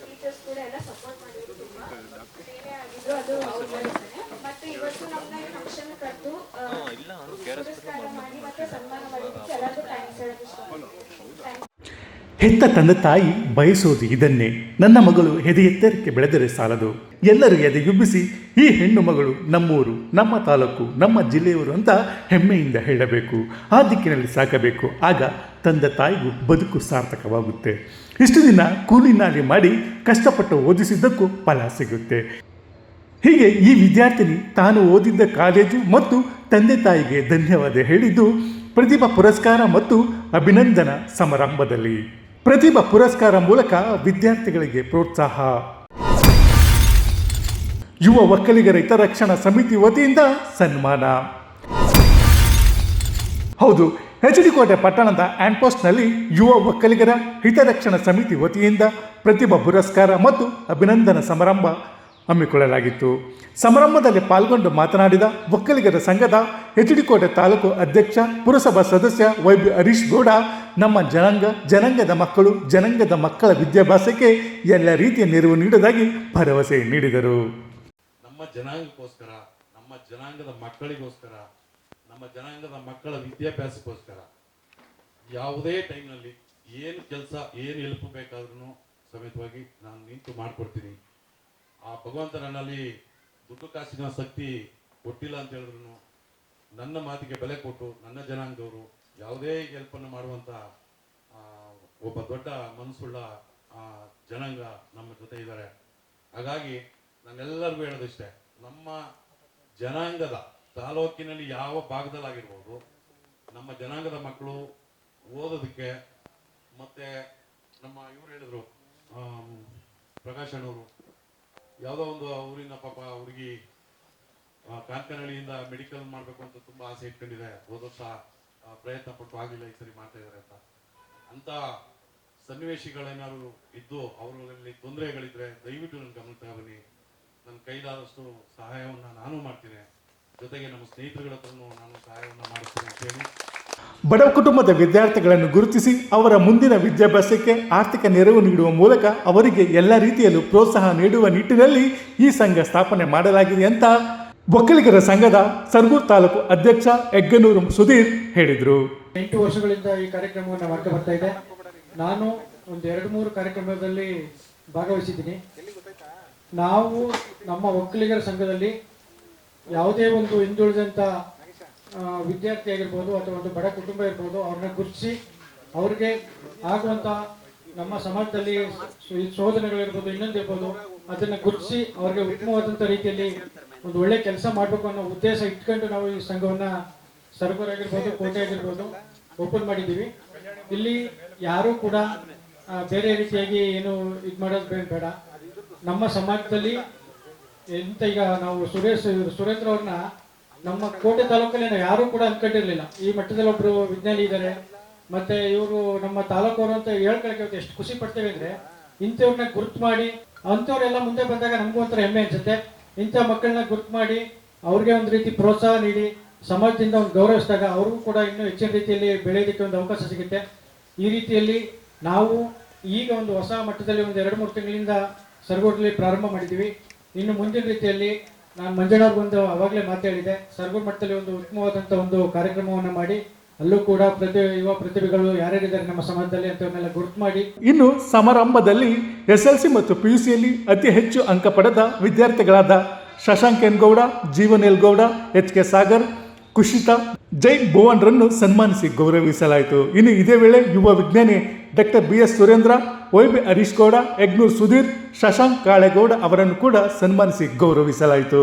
Teachers ಕೂಡ ಎಲ್ಲ support ಮಾಡಿದ್ರು ತುಂಬಾ. ಅದು ಮತ್ತೆ ಇವತ್ತು ನಮ್ಮನ್ನ ಫಂಕ್ಷನ್ ಕರೆದು ಪುರಸ್ಕಾರ ಮಾಡಿ ಮತ್ತೆ ಸನ್ಮಾನ ಮಾಡಿದ್ದಕ್ಕೆ ಎಲ್ಲರಿಗೂ ಥ್ಯಾಂಕ್ಸ್ ಹೇಳೋದು ಇಷ್ಟ ಹೆತ್ತ ತಂದೆ ತಾಯಿ ಬಯಸೋದು ಇದನ್ನೇ. ನನ್ನ ಮಗಳು ಎದೆ ಎತ್ತರಕ್ಕೆ ಬೆಳೆದರೆ ಸಾಲದು. ಎಲ್ಲರೂ ಎದೆಯುಬ್ಬಿಸಿ, ಈ ಹೆಣ್ಣು ಮಗಳು ನಮ್ಮೂರು, ನಮ್ಮ ತಾಲೂಕು, ನಮ್ಮ ಜಿಲ್ಲೆಯವರು ಅಂತ ಹೆಮ್ಮೆಯಿಂದ ಹೇಳಬೇಕು. ಆ ದಿಕ್ಕಿನಲ್ಲಿ ಸಾಕಬೇಕು. ಆಗ ತಂದೆ ತಾಯಿಗೂ ಬದುಕು ಸಾರ್ಥಕವಾಗುತ್ತೆ. ಇಷ್ಟು ದಿನ ಕೂಲಿನಾಲಿ ಮಾಡಿ ಕಷ್ಟಪಟ್ಟು ಓದಿಸಿದ್ದಕ್ಕೂ ಫಲ ಸಿಗುತ್ತೆ. ಹೀಗೆ ಈ ವಿದ್ಯಾರ್ಥಿನಿ ತಾನು ಓದಿದ್ದ ಕಾಲೇಜು ಮತ್ತು ತಂದೆ ತಾಯಿಗೆ ಧನ್ಯವಾದ ಹೇಳಿದ್ದು, ಪ್ರತಿಭಾ ಪುರಸ್ಕಾರ ಮತ್ತು ಅಭಿನಂದನಾ ಸಮಾರಂಭದಲ್ಲಿ. ಪ್ರತಿಭಾ ಪುರಸ್ಕಾರ ಮೂಲಕ ವಿದ್ಯಾರ್ಥಿಗಳಿಗೆ ಪ್ರೋತ್ಸಾಹ. ಯುವ ಒಕ್ಕಲಿಗರ ಹಿತರಕ್ಷಣಾ ಸಮಿತಿ ವತಿಯಿಂದ ಸನ್ಮಾನ. ಹೌದು ಎಚ್ ಡಿ ಕೋಟೆ ಪಟ್ಟಣದ ಆ್ಯಂಡ್ಪೋಸ್ಟ್ನಲ್ಲಿ ಯುವ ಒಕ್ಕಲಿಗರ ಹಿತರಕ್ಷಣಾ ಸಮಿತಿ ವತಿಯಿಂದ ಪ್ರತಿಭಾ ಪುರಸ್ಕಾರ ಮತ್ತು ಅಭಿನಂದನಾ ಸಮಾರಂಭ ಹಮ್ಮಿಕೊಳ್ಳಲಾಗಿತ್ತು. ಸಮಾರಂಭದಲ್ಲಿ ಪಾಲ್ಗೊಂಡು ಮಾತನಾಡಿದ ಒಕ್ಕಲಿಗರ ಸಂಘದ ಹೆಚ್ಡಿಕೋಟೆ ಕೋಟೆ ತಾಲೂಕು ಅಧ್ಯಕ್ಷ, ಪುರಸಭಾ ಸದಸ್ಯ ವೈ ಬಿ ಹರೀಶ್ ಗೌಡ, ನಮ್ಮ ಜನಾಂಗ, ಜನಾಂಗದ ಮಕ್ಕಳು, ಜನಾಂಗದ ಮಕ್ಕಳ ವಿದ್ಯಾಭ್ಯಾಸಕ್ಕೆ ಎಲ್ಲ ರೀತಿಯ ನೆರವು ನೀಡುವುದಾಗಿ ಭರವಸೆ ನೀಡಿದರು. ನಮ್ಮ ಜನಾಂಗಕ್ಕೋಸ್ಕರ, ನಮ್ಮ ಜನಾಂಗದ ಮಕ್ಕಳಿಗೋಸ್ಕರ, ನಮ್ಮ ಜನಾಂಗದ ಮಕ್ಕಳ ವಿದ್ಯಾಭ್ಯಾಸಕ್ಕೋಸ್ಕರ ಯಾವುದೇ ಟೈಮ್ನಲ್ಲಿ ಏನು ಕೆಲಸ, ಏನು ಹೆಲ್ಪ್ ಬೇಕಾದ್ರೂ ಸಮೇತವಾಗಿ ನಾನು ನಿಂತು ಮಾಡಿಕೊಡ್ತೀನಿ. ಆ ಭಗವಂತ ನನ್ನಲ್ಲಿ ದುಡ್ಡು ಕಾಸಿನ ಶಕ್ತಿ ಕೊಟ್ಟಿಲ್ಲ ಅಂತ ಹೇಳಿದ್ರು ನನ್ನ ಮಾತಿಗೆ ಬೆಲೆ ಕೊಟ್ಟು ನನ್ನ ಜನಾಂಗದವರು ಯಾವುದೇ ಹೆಲ್ಪನ್ನು ಮಾಡುವಂಥ ಆ, ಒಬ್ಬ ದೊಡ್ಡ ಮನಸ್ಸುಳ್ಳ ಜನಾಂಗ ನಮ್ಮ ಜೊತೆ ಇದ್ದಾರೆ. ಹಾಗಾಗಿ ನಾನೆಲ್ಲರಿಗೂ ಹೇಳೋದಿಷ್ಟೇ ನಮ್ಮ ಜನಾಂಗದ ತಾಲೂಕಿನಲ್ಲಿ ಯಾವ ಭಾಗದಲ್ಲಾಗಿರ್ಬೋದು ನಮ್ಮ ಜನಾಂಗದ ಮಕ್ಕಳು ಓದೋದಕ್ಕೆ ಮತ್ತೆ ನಮ್ಮ ಇವ್ರು ಹೇಳಿದ್ರು ಆಮ್, ಪ್ರಕಾಶ್ ಅಣ್ಣವರು ಯಾವುದೋ ಒಂದು ಊರಿನ ಪಾಪ ಹುಡುಗಿ ಕಾಂಕನಹಳ್ಳಿಯಿಂದ ಮೆಡಿಕಲ್ ಮಾಡಬೇಕು ಅಂತ ತುಂಬಾ ಆಸೆ ಇಟ್ಕೊಂಡಿದೆ. ಹೋದ ವರ್ಷ ಪ್ರಯತ್ನ ಪಟ್ಟು ಆಗಿಲ್ಲ ಈ ಸರಿ ಮಾಡ್ತಾ ಇದ್ದಾರೆ ಅಂತ. ಅಂತ ಸನ್ನಿವೇಶಗಳೇನಾದ್ರು ಇದ್ದು, ಅವರಲ್ಲಿ ತೊಂದರೆಗಳಿದ್ರೆ ದಯವಿಟ್ಟು ನನ್ನ ಗಮನಕ್ಕೆ ಬನ್ನಿ. ನನ್ನ ಕೈಲಾದಷ್ಟು ಸಹಾಯವನ್ನ ನಾನು ಮಾಡ್ತೀನಿ. ಜೊತೆಗೆ ನಮ್ಮ ಸ್ನೇಹಿತರುಗಳ ಹತ್ರನು ನಾನು ಸಹಾಯವನ್ನ ಮಾಡ್ತೀನಿ ಅಂತ ಹೇಳಿ. ಬಡ ಕುಟುಂಬದ ವಿದ್ಯಾರ್ಥಿಗಳನ್ನು ಗುರುತಿಸಿ ಅವರ ಮುಂದಿನ ವಿದ್ಯಾಭ್ಯಾಸಕ್ಕೆ ಆರ್ಥಿಕ ನೆರವು ನೀಡುವ ಮೂಲಕ ಅವರಿಗೆ ಎಲ್ಲ ರೀತಿಯಲ್ಲೂ ಪ್ರೋತ್ಸಾಹ ನೀಡುವ ನಿಟ್ಟಿನಲ್ಲಿ ಈ ಸಂಘ ಸ್ಥಾಪನೆ ಮಾಡಲಾಗಿದೆ ಅಂತ ಒಕ್ಕಲಿಗರ ಸಂಘದ ಸರ್ಗೂರ್ ತಾಲೂಕು ಅಧ್ಯಕ್ಷ ಎಗ್ಗನೂರು ಸುಧೀರ್ ಹೇಳಿದರು. ಎಂಟು ವರ್ಷಗಳಿಂದ ಈ ಕಾರ್ಯಕ್ರಮವನ್ನು ಮಾಡ್ತಾ ಬರ್ತಾ ಇದೆ. ನಾನು ಒಂದು ಎರಡು ಮೂರು ಕಾರ್ಯಕ್ರಮದಲ್ಲಿ ಭಾಗವಹಿಸಿದ್ದೀನಿ. ನಾವು ನಮ್ಮ ಒಕ್ಕಲಿಗರ ಸಂಘದಲ್ಲಿ ಯಾವುದೇ ಒಂದು ಹಿಂದುಳಿದಂಥ ವಿದ್ಯಾರ್ಥಿ ಆಗಿರ್ಬೋದು ಅಥವಾ ಒಂದು ಬಡ ಕುಟುಂಬ ಇರ್ಬೋದು, ಅವ್ರನ್ನ ಗುರುತಿಸಿ ಅವ್ರಿಗೆ ಆಗುವಂಥ ನಮ್ಮ ಸಮಾಜದಲ್ಲಿ ಶೋಧನೆಗಳಿರ್ಬೋದು ಇನ್ನೊಂದಿರ್ಬೋದು ಅದನ್ನು ಗುರುತಿಸಿ ಅವ್ರಿಗೆ ಉತ್ತಮವಾದಂಥ ರೀತಿಯಲ್ಲಿ ಒಂದು ಒಳ್ಳೆ ಕೆಲಸ ಮಾಡಬೇಕು ಅನ್ನೋ ಉದ್ದೇಶ ಇಟ್ಕೊಂಡು ನಾವು ಈ ಸಂಘವನ್ನ ಸರ್ವರ್ ಆಗಿರ್ಬೋದು, ಕೋಟೆ ಆಗಿರ್ಬೋದು ಓಪನ್ ಮಾಡಿದ್ದೀವಿ. ಇಲ್ಲಿ ಯಾರು ಕೂಡ ಬೇರೆ ರೀತಿಯಾಗಿ ಏನು ಇದು ಮಾಡೋದು ಬೇಡ. ನಮ್ಮ ಸಮಾಜದಲ್ಲಿ ಎಂತ ಈಗ ನಾವು ಸುರೇಶ್, ಸುರೇಂದ್ರ ಅವ್ರನ್ನ ನಮ್ಮ ಕೋಟೆ ತಾಲೂಕಲ್ಲಿ ನಾವು ಯಾರು ಕೂಡ ಅನ್ಕೊಂಡಿರ್ಲಿಲ್ಲ. ಈ ಮಟ್ಟದಲ್ಲಿ ಒಬ್ರು ವಿಜ್ಞಾನಿ ಇದ್ದಾರೆ. ಮತ್ತೆ ಇವರು ನಮ್ಮ ತಾಲೂಕವರು ಅಂತ ಹೇಳ್ಕೊಳಕ್ಕೆ ಎಷ್ಟು ಖುಷಿ ಪಡ್ತೇವೆ ಅಂದ್ರೆ, ಇಂಥವ್ರನ್ನ ಗುರುತು ಮಾಡಿ, ಅಂಥವ್ರೆಲ್ಲ ಮುಂದೆ ಬಂದಾಗ ನಮಗೂ ಒಂಥರ ಹೆಮ್ಮೆ ಅನ್ಸುತ್ತೆ. ಇಂಥ ಮಕ್ಕಳನ್ನ ಗುರುತು ಮಾಡಿ, ಅವ್ರಿಗೆ ಒಂದು ರೀತಿ ಪ್ರೋತ್ಸಾಹ ನೀಡಿ, ಸಮಾಜದಿಂದ ಒಂದು ಗೌರವಿಸಿದಾಗ ಅವ್ರಿಗೂ ಕೂಡ ಇನ್ನೂ ಹೆಚ್ಚಿನ ರೀತಿಯಲ್ಲಿ ಬೆಳೆಯೋದಕ್ಕೆ ಒಂದು ಅವಕಾಶ ಸಿಗುತ್ತೆ. ಈ ರೀತಿಯಲ್ಲಿ ನಾವು ಈಗ ಒಂದು ಹೊಸ ಮಟ್ಟದಲ್ಲಿ ಒಂದು ಎರಡು ಮೂರು ತಿಂಗಳಿಂದ ಸರ್ಗೋಟ್ಲಿ ಪ್ರಾರಂಭ ಮಾಡಿದ್ದೀವಿ. ಇನ್ನು ಮುಂದಿನ ರೀತಿಯಲ್ಲಿ ನಾನು ಮಂಜಣ್ಣವ್ರಿಗೆ ಒಂದು ಅವಾಗಲೇ ಮಾತಾಡಿದೆ ಸರ್ವಮಟ್ಟದಲ್ಲಿ ಮಟ್ಟದಲ್ಲಿ ಒಂದು ಉತ್ತಮವಾದಂಥ ಒಂದು ಕಾರ್ಯಕ್ರಮವನ್ನು ಮಾಡಿ, ಅಲ್ಲೂ ಕೂಡ ಪ್ರತಿ ಯುವ ಪ್ರತಿಭೆಗಳು ಯಾರ್ಯಾರಿದ್ದಾರೆ ನಮ್ಮ ಸಮಾಜದಲ್ಲಿ ಅಂತವನ್ನೆಲ್ಲ ಗುರುತು ಮಾಡಿ. ಇನ್ನು ಸಮಾರಂಭದಲ್ಲಿ ಎಸ್ ಎಲ್ ಸಿ ಮತ್ತು ಪಿ ಯು ಸಿಯಲ್ಲಿ ಅತಿ ಹೆಚ್ಚು ಅಂಕ ಪಡೆದ ವಿದ್ಯಾರ್ಥಿಗಳಾದ Shashank N Gowda Jeevan L Gowda H K Sagar Kushita Jain ಭುವನ್ರನ್ನು ಸನ್ಮಾನಿಸಿ ಗೌರವಿಸಲಾಯಿತು. ಇನ್ನು ಇದೇ ವೇಳೆ ಯುವ ವಿಜ್ಞಾನಿ doctor B S Surendra Y B Harish Gowda, Yagnur Sudhir, Shashank Kalegowda ಅವರನ್ನು ಕೂಡ ಸನ್ಮಾನಿಸಿ ಗೌರವಿಸಲಾಯಿತು.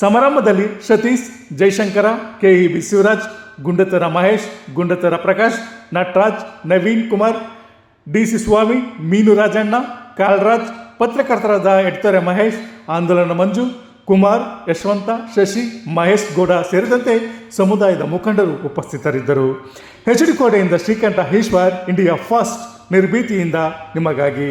ಸಮಾರಂಭದಲ್ಲಿ Satish, Jaishankara K E B Shivaraj Gundatara Mahesh Gundatara Prakash, Nataraj, Naveen Kumar D C Swamy, Meenu Rajanna, Kalraj, ಪತ್ರಕರ್ತರಾದ ಎಡ್ತರೆ Mahesh, ಆಂದೋಲನ ಮಂಜು, ಕುಮಾರ್, ಯಶವಂತ, ಶಶಿ, ಮಹೇಶ್ ಗೌಡ ಸೇರಿದಂತೆ ಸಮುದಾಯದ ಮುಖಂಡರು ಉಪಸ್ಥಿತರಿದ್ದರು. ಎಚ್ ಡಿ ಕೋಟೆಯಿಂದ ಶ್ರೀಕಂಠ ಈಶ್ವರ್, ಇಂಡಿಯಾ ಫಸ್ಟ್, ನಿರ್ಭೀತಿಯಿಂದ ನಿಮಗಾಗಿ.